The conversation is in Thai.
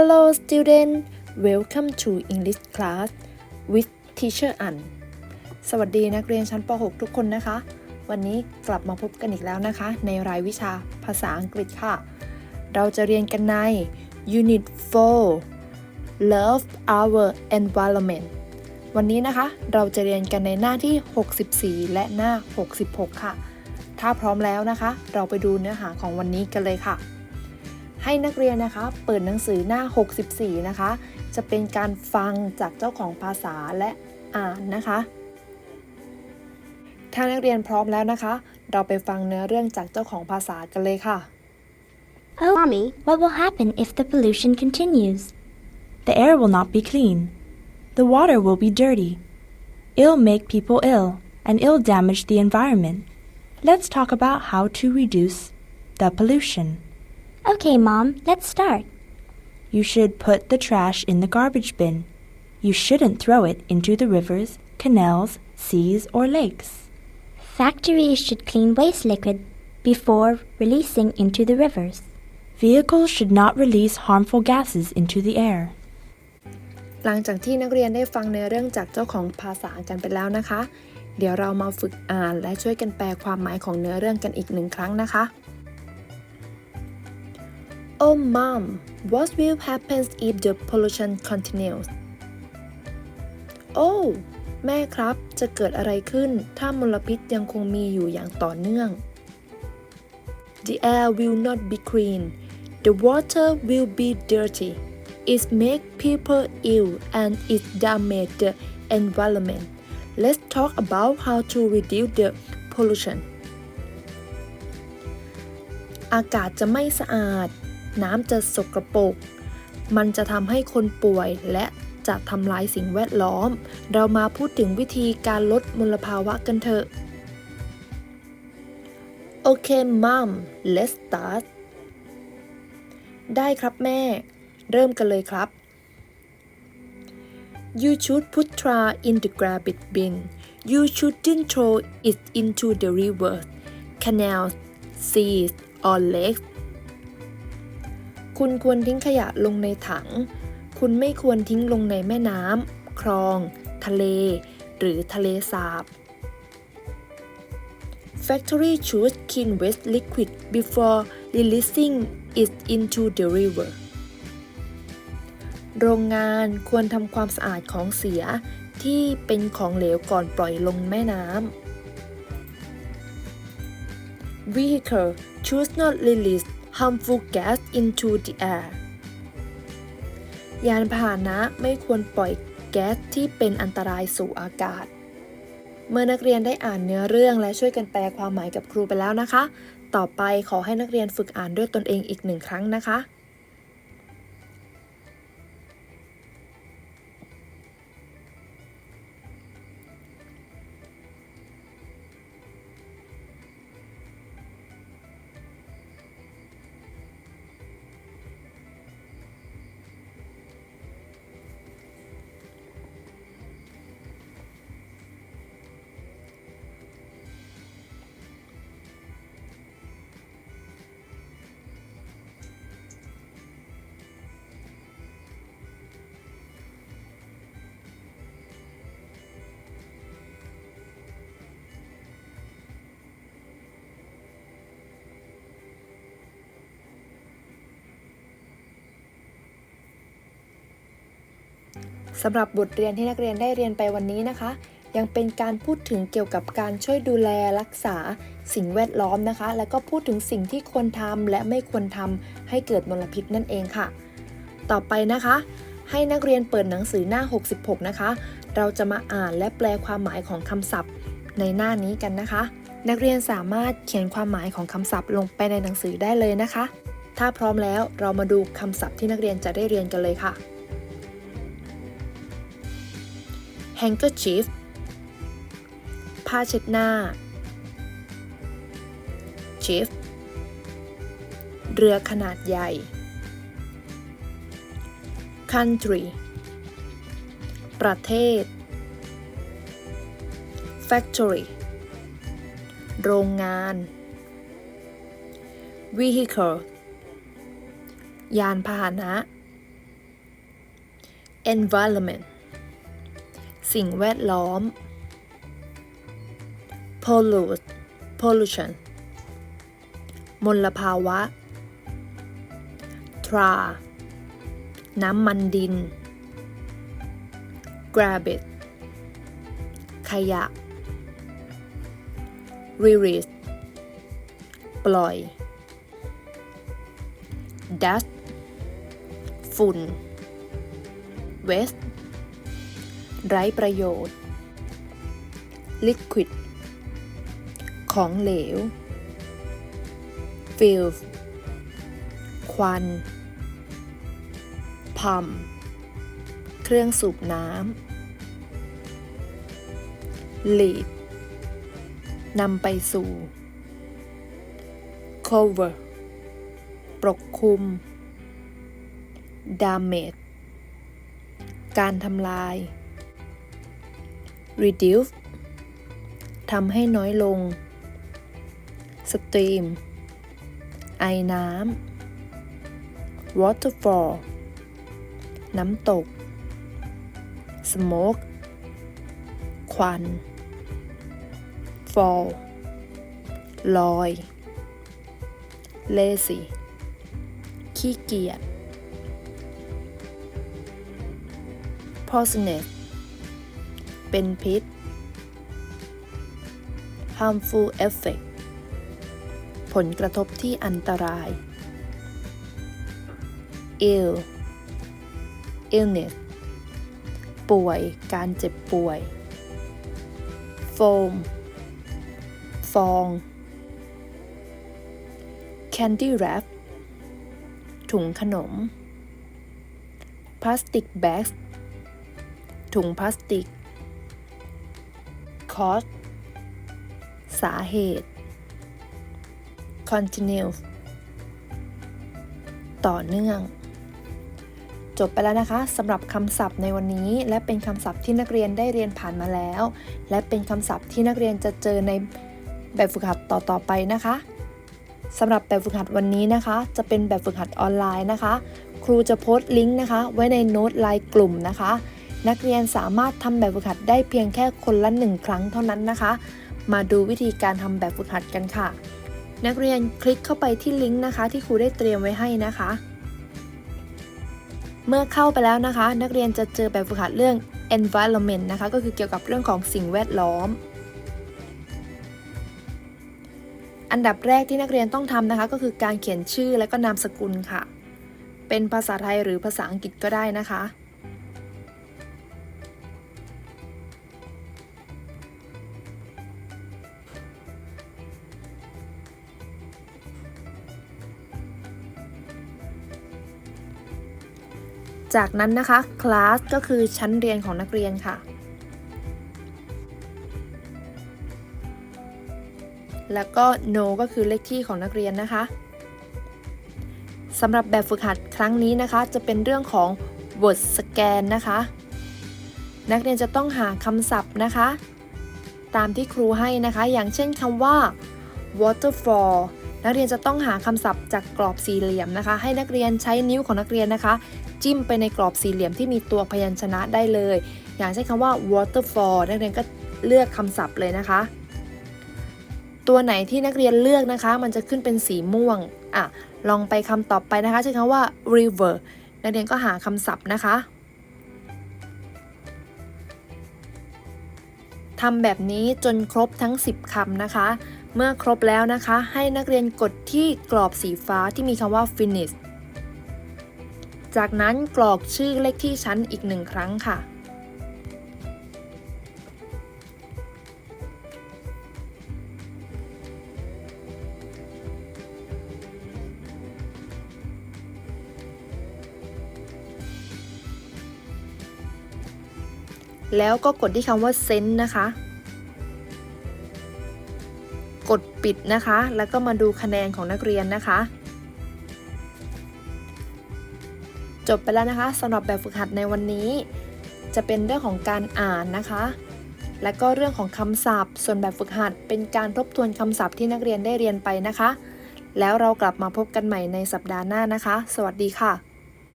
Hello student welcome to English class with teacher An สวัสดีนักเรียนชั้นป .6 ทุกคนนะคะ วันนี้กลับมาพบกันอีกแล้วนะคะ ในรายวิชาภาษาอังกฤษค่ะ เราจะเรียนกันใน Unit 4 Love our environment วันนี้นะคะ เราจะเรียนกันในหน้าที่ 64 และหน้า 66 ค่ะ ถ้าพร้อมแล้วนะคะ เราไปดูเนื้อหาของวันนี้กันเลยค่ะ ให้นักเรียนนะคะเปิดหนังสือหน้า 64 นะคะ จะเป็นการฟังจากเจ้าของภาษาและอ่านนะคะ ถ้านักเรียนพร้อมแล้วนะคะ เราไปฟังเนื้อเรื่องจากเจ้าของภาษากันเลยค่ะ Oh, Mommy, what will happen if the pollution continues? The air will not be clean. The water will be dirty. It'll make people ill and it'll damage the environment. Let's talk about how to reduce the pollution. Okay, Mom, let's start. You should put the trash in the garbage bin. You shouldn't throw it into the rivers, canals, seas, or lakes. Factories should clean waste liquid before releasing into the rivers. Vehicles should not release harmful gases into the air. หลังจากที่นักเรียนได้ฟังเนื้อเรื่องจากเจ้าของภาษากันไปแล้วนะคะ เดี๋ยวเรามาฝึกอ่านและช่วยกันแปลความหมายของเนื้อเรื่องกันอีกหนึ่งครั้งนะคะ Oh mom what will happen if the pollution continues Oh แม่ครับ จะเกิดอะไรขึ้นถ้ามลพิษยังคงมีอยู่อย่างต่อเนื่อง The air will not be clean The water will be dirty It make people ill and it damage the environment Let's talk about how to reduce the pollution อากาศจะไม่สะอาด น้ำจะสกรปรกมันจะทำให้คนป่วยและจะทำลายสิ่งแวดล้อม เรามาพูดถึงวิธีการลดมลภาวะกันเถอะ โอเค มัม let's start ได้ครับแม่ เริ่มกันเลยครับ You should put trash in the garbage bin. You shouldn't throw it into the river, canals, seas, or lakes. คุณควรทิ้งขยะลงในถัง คุณไม่ควรทิ้งลงในแม่น้ำ คลอง ทะเล หรือทะเลสาบ Factory should clean waste liquid before releasing it into the river. โรงงานควรทำความสะอาดของเสียที่เป็นของเหลวก่อนปล่อยลงแม่น้ำ Vehicle should not release harmful gas into the air ยานพาหนะไม่ควรปล่อยแก๊สที่เป็นอันตรายสู่อากาศ เมื่อนักเรียนได้อ่านเนื้อเรื่องและช่วยกันแปลความหมายกับครูไปแล้วนะคะ ต่อไปขอให้นักเรียนฝึกอ่านด้วยตนเองอีกหนึ่งครั้งนะคะ สำหรับบทเรียนที่นักเรียนได้เรียนไปวันนี้นะคะ ยังเป็นการพูดถึงเกี่ยวกับการช่วยดูแลรักษาสิ่งแวดล้อมนะคะ แล้วก็พูดถึงสิ่งที่ควรทำและไม่ควรทำให้เกิดมลพิษนั่นเองค่ะ ต่อไปนะคะ ให้นักเรียนเปิดหนังสือหน้า 66 นะคะ เราจะมาอ่านและแปลความหมายของคำศัพท์ในหน้านี้กันนะคะ นักเรียนสามารถเขียนความหมายของคำศัพท์ลงไปในหนังสือได้เลยนะคะ ถ้าพร้อมแล้วเรามาดูคำศัพท์ที่นักเรียนจะได้เรียนกันเลยค่ะ handkerchief ผ้าเช็ดหน้า chief เรือขนาดใหญ่ country ประเทศ factory โรงงาน vehicle ยานพาหนะ environment สิ่งแวดล้อม pollute pollution มลภาวะ tra น้ำมันดิน garbage ขยะ release ปล่อย dust ฝุ่น waste ไร้ประโยชน์ liquid ของเหลว filth ควัน pump เครื่องสูบน้ำ lead นำไปสู่ cover ปกคลุม damage การทำลาย reduce ทำให้น้อยลง stream ไอน้ำ waterfall น้ำตก smoke ควัน fall ลอย lazy ขี้เกียจ poisonous เป็นพิษ harmful effect ผลกระทบที่อันตราย ill illness ป่วย การเจ็บป่วย foam ฟอง candy wrap ถุงขนม plastic bags ถุงพลาสติก cause สาเหตุ continue ต่อเนื่อง จบไปแล้วนะคะสำหรับคำศัพท์ในวันนี้ และเป็นคำศัพท์ที่นักเรียนได้เรียนผ่านมาแล้ว และเป็นคำศัพท์ที่นักเรียนจะเจอในแบบฝึกหัดต่อๆไปนะคะสำหรับแบบฝึกหัดวันนี้นะคะ จะเป็นแบบฝึกหัดออนไลน์นะคะ ครูจะโพสต์ลิงก์นะคะ ไว้ในโน้ตไลน์กลุ่มนะคะ นักเรียนสามารถทำแบบฝึกหัดได้เพียงแค่คนละหนึ่งครั้งเท่านั้นนะคะ มาดูวิธีการทำแบบฝึกหัดกันค่ะ นักเรียนคลิกเข้าไปที่ลิงก์นะคะ ที่ครูได้เตรียมไว้ให้นะคะ เมื่อเข้าไปแล้วนะคะ นักเรียนจะเจอแบบฝึกหัดเรื่อง environment นะคะ ก็คือเกี่ยวกับเรื่องของสิ่งแวดล้อม อันดับแรกที่นักเรียนต้องทำนะคะ ก็คือการเขียนชื่อและก็นามสกุลค่ะ เป็นภาษาไทยหรือภาษาอังกฤษก็ได้นะคะ จากนั้นนะคะคลาสก็คือชั้นเรียนของนักเรียนค่ะ แล้วก็ no ก็คือเลขที่ของนักเรียนนะคะสำหรับแบบฝึกหัดครั้งนี้นะคะ จะเป็นเรื่องของ word scan นะคะ นักเรียนจะต้องหาคำศัพท์นะคะ ตามที่ครูให้นะคะ อย่างเช่นคำว่า waterfall นักเรียนจะต้องหาคำศัพท์จากกรอบสี่เหลี่ยมนะคะ ให้นักเรียนใช้นิ้วของนักเรียนนะคะ จิ้มไปในกรอบสี่เหลี่ยมที่มีตัวพยัญชนะได้เลย อย่างเช่นคำว่า waterfall นักเรียนก็เลือกคำศัพท์เลยนะคะ ตัวไหนที่นักเรียนเลือกนะคะ มันจะขึ้นเป็นสีม่วงอะลองไปคำต่อไปนะคะ ใช้คำว่า river นักเรียนก็หาคำศัพท์นะคะทำแบบนี้จนครบทั้ง 10 คำนะคะ เมื่อครบแล้วนะคะ ให้นักเรียนกดที่กรอบสีฟ้าที่มีคำว่า finish จากนั้นกรอกชื่อเลขที่ชั้นอีกหนึ่งครั้งค่ะ แล้วก็กดที่คำว่า send นะคะ กดปิดนะคะ แล้วก็มาดูคะแนนของนักเรียนนะคะ จบไปแล้วนะคะสำหรับแบบฝึกหัดในวันนี้ จะเป็นเรื่องของการอ่านนะคะ และก็เรื่องของคำศัพท์ ส่วนแบบฝึกหัดเป็นการทบทวนคำศัพท์ที่นักเรียนได้เรียนไปนะคะ แล้วเรากลับมาพบกันใหม่ในสัปดาห์หน้านะคะ สวัสดีค่ะ